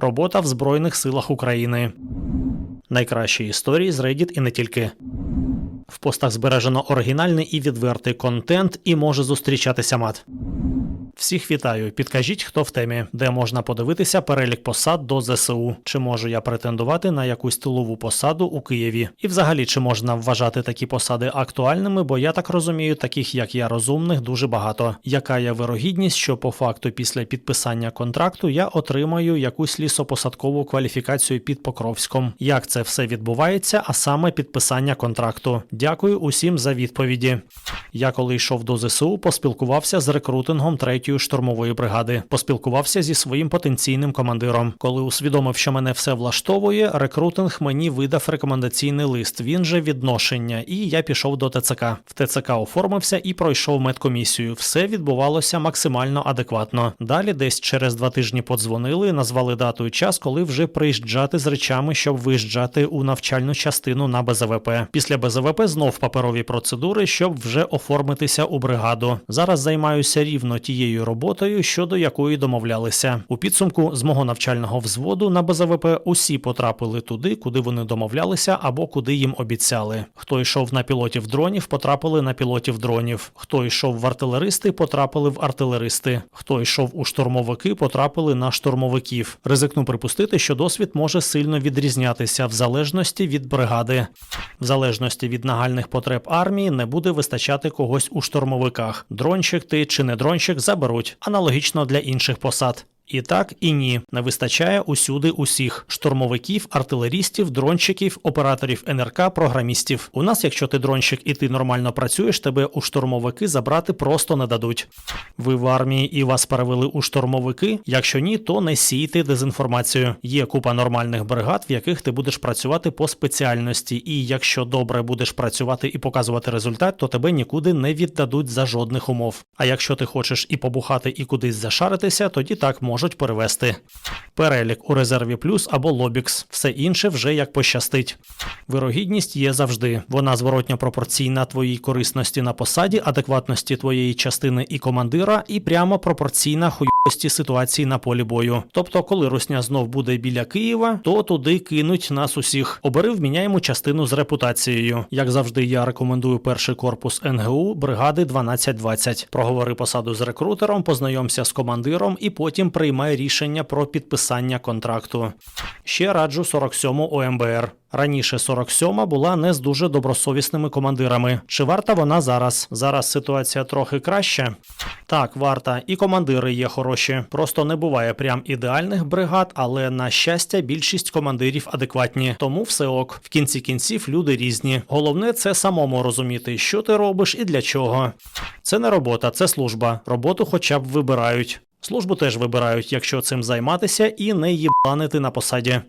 Робота в Збройних силах України. Найкращі історії з Reddit і не тільки. В постах збережено оригінальний і відвертий контент і може зустрічатися мат. Всіх вітаю. Підкажіть, хто в темі, де можна подивитися перелік посад до ЗСУ. Чи можу я претендувати на якусь тилову посаду у Києві? І взагалі, чи можна вважати такі посади актуальними, бо я так розумію, таких як я розумних дуже багато. Яка є вирогідність, що по факту після підписання контракту я отримаю якусь лісопосадкову кваліфікацію під Покровськом? Як це все відбувається, а саме підписання контракту? Дякую усім за відповіді. Я коли йшов до ЗСУ, поспілкувався з рекрутингом 3-ї штурмової бригади. Поспілкувався зі своїм потенційним командиром. Коли усвідомив, що мене все влаштовує, рекрутинг мені видав рекомендаційний лист. Він же відношення, і я пішов до ТЦК. В ТЦК оформився і пройшов медкомісію. Все відбувалося максимально адекватно. Далі, десь через два тижні подзвонили, назвали дату і час, коли вже приїжджати з речами, щоб виїжджати у навчальну частину на БЗВП. Після БЗВП знов паперові процедури, щоб вже оформитися у бригаду. Зараз займаюся рівно тією роботою, щодо якої домовлялися. У підсумку з мого навчального взводу на БЗВП усі потрапили туди, куди вони домовлялися, або куди їм обіцяли. Хто йшов на пілотів дронів, потрапили на пілотів дронів. Хто йшов в артилеристи, потрапили в артилеристи. Хто йшов у штурмовики, потрапили на штурмовиків. Ризикну припустити, що досвід може сильно відрізнятися в залежності від бригади. В залежності від нагальних потреб армії не буде вистачати когось у штурмовиках. Дронщик ти чи не дронщик заберуть, аналогічно для інших посад. І так, і ні, не вистачає усюди усіх штурмовиків, артилерістів, дрончиків, операторів НРК, програмістів. У нас, якщо ти дрончик і ти нормально працюєш, тебе у штурмовики забрати просто не дадуть. Ви в армії і вас перевели у штурмовики. Якщо ні, то не сійте дезінформацію. Є купа нормальних бригад, в яких ти будеш працювати по спеціальності, і якщо добре будеш працювати і показувати результат, то тебе нікуди не віддадуть за жодних умов. А якщо ти хочеш і побухати, і кудись зашаритися, тоді так можуть перевести. Перелік у резерві плюс або лобікс, все інше вже як пощастить. Вирогідність є завжди. Вона зворотньо пропорційна твоїй корисності на посаді, адекватності твоєї частини і командира, і прямо пропорційна хуйості ситуації на полі бою. Тобто, коли русня знов буде біля Києва, то туди кинуть нас усіх. Обери вміняємо частину з репутацією. Як завжди, я рекомендую перший корпус НГУ бригади 1220. Проговори посаду з рекрутером, познайомся з командиром і потім приймай рішення про підписання контракту. Ще раджу 47-му ОМБР. Раніше 47-ма була не з дуже добросовісними командирами. Чи варта вона зараз? Зараз ситуація трохи краща. Так, варта, і командири є хороші. Просто не буває прям ідеальних бригад, але на щастя, більшість командирів адекватні. Тому все ок. В кінці кінців люди різні. Головне це самому розуміти, що ти робиш і для чого. Це не робота, це служба. Роботу хоча б вибирають. Службу теж вибирають, якщо цим займатися, і не їбанити на посаді.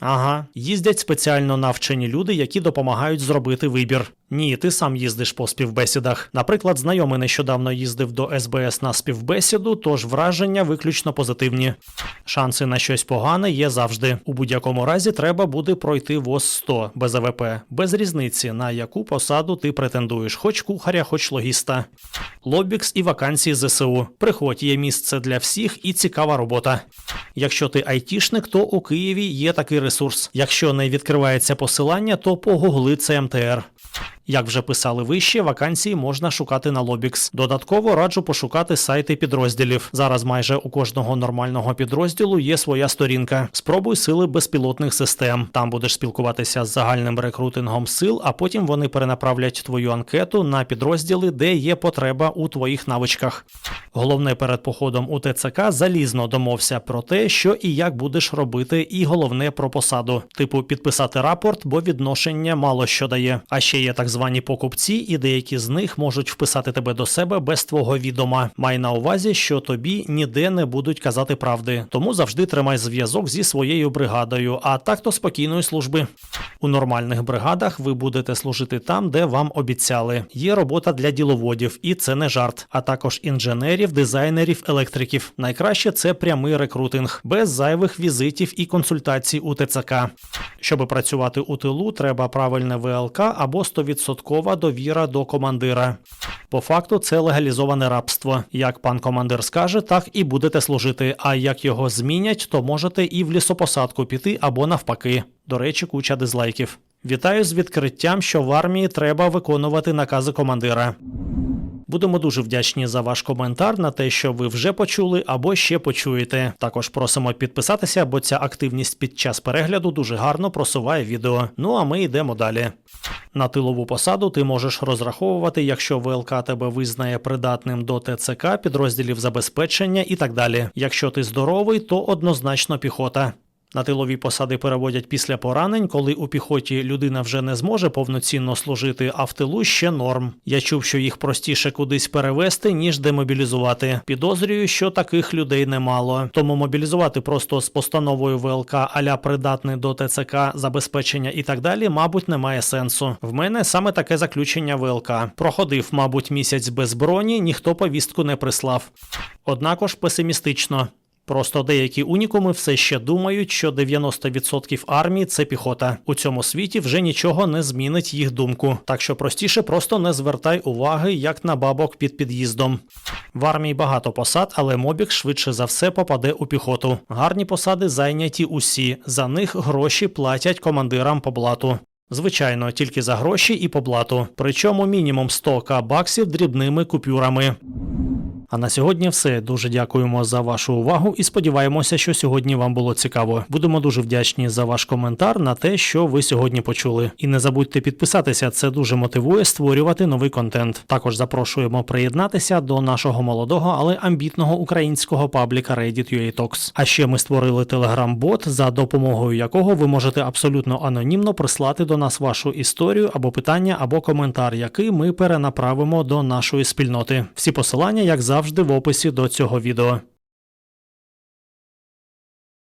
Ага, їздять спеціально навчені люди, які допомагають зробити вибір. Ні, ти сам їздиш по співбесідах. Наприклад, знайомий нещодавно їздив до СБС на співбесіду, тож враження виключно позитивні. Шанси на щось погане є завжди. У будь-якому разі треба буде пройти ВОЗ 100 без АВП, без різниці, на яку посаду ти претендуєш, хоч кухаря, хоч логіста. Лобікс і вакансії ЗСУ. Приходь, є місце для всіх і цікава робота. Якщо ти айтішник, то у Києві є такий ресурс. Якщо не відкривається посилання, то погугли ЦМТР. Як вже писали вище, вакансії можна шукати на Lobix. Додатково раджу пошукати сайти підрозділів. Зараз майже у кожного нормального підрозділу є своя сторінка. Спробуй сили безпілотних систем. Там будеш спілкуватися з загальним рекрутингом сил, а потім вони перенаправлять твою анкету на підрозділи, де є потреба у твоїх навичках. Головне перед походом у ТЦК залізно домовся про те, що і як будеш робити, і головне про посаду, типу підписати рапорт, бо відношення мало що дає. А ще є так звані покупці, і деякі з них можуть вписати тебе до себе без твого відома. Май на увазі, що тобі ніде не будуть казати правди, тому завжди тримай зв'язок зі своєю бригадою, а так то спокійної служби. У нормальних бригадах ви будете служити там, де вам обіцяли. Є робота для діловодів, і це не жарт, а також інженерів, дизайнерів, електриків. Найкраще це прямий рекрутинг, без зайвих візитів і консультацій у ТЦК. Щоб працювати у тилу, треба правильне ВЛК або 100% 100% довіра до командира. По факту це легалізоване рабство. Як пан командир скаже, так і будете служити. А як його змінять, то можете і в лісопосадку піти або навпаки. До речі, куча дизлайків. Вітаю з відкриттям, що в армії треба виконувати накази командира. Будемо дуже вдячні за ваш коментар на те, що ви вже почули або ще почуєте. Також просимо підписатися, бо ця активність під час перегляду дуже гарно просуває відео. Ну а ми йдемо далі. На тилову посаду ти можеш розраховувати, якщо ВЛК тебе визнає придатним до ТЦК, підрозділів забезпечення і так далі. Якщо ти здоровий, то однозначно піхота. На тилові посади переводять після поранень, коли у піхоті людина вже не зможе повноцінно служити, а в тилу ще норм. Я чув, що їх простіше кудись перевести, ніж демобілізувати. Підозрюю, що таких людей немало. Тому мобілізувати просто з постановою ВЛК аля придатний до ТЦК, забезпечення і так далі, мабуть, немає сенсу. В мене саме таке заключення ВЛК. Проходив, мабуть, місяць без броні, ніхто повістку не прислав. Однакож песимістично. Просто деякі унікуми все ще думають, що 90% армії це піхота. У цьому світі вже нічого не змінить їх думку. Так що простіше просто не звертай уваги, як на бабок під під'їздом. В армії багато посад, але мобік швидше за все попаде у піхоту. Гарні посади зайняті усі. За них гроші платять командирам по блату. Звичайно, тільки за гроші і по блату. Причому мінімум 100к баксів дрібними купюрами. А на сьогодні все. Дуже дякуємо за вашу увагу і сподіваємося, що сьогодні вам було цікаво. Будемо дуже вдячні за ваш коментар на те, що ви сьогодні почули. І не забудьте підписатися, це дуже мотивує створювати новий контент. Також запрошуємо приєднатися до нашого молодого, але амбітного українського пабліка Reddit Talks. А ще ми створили телеграм-бот, за допомогою якого ви можете абсолютно анонімно прислати до нас вашу історію або питання, або коментар, який ми перенаправимо до нашої спільноти. Всі посилання, як завжди, в описі до цього відео.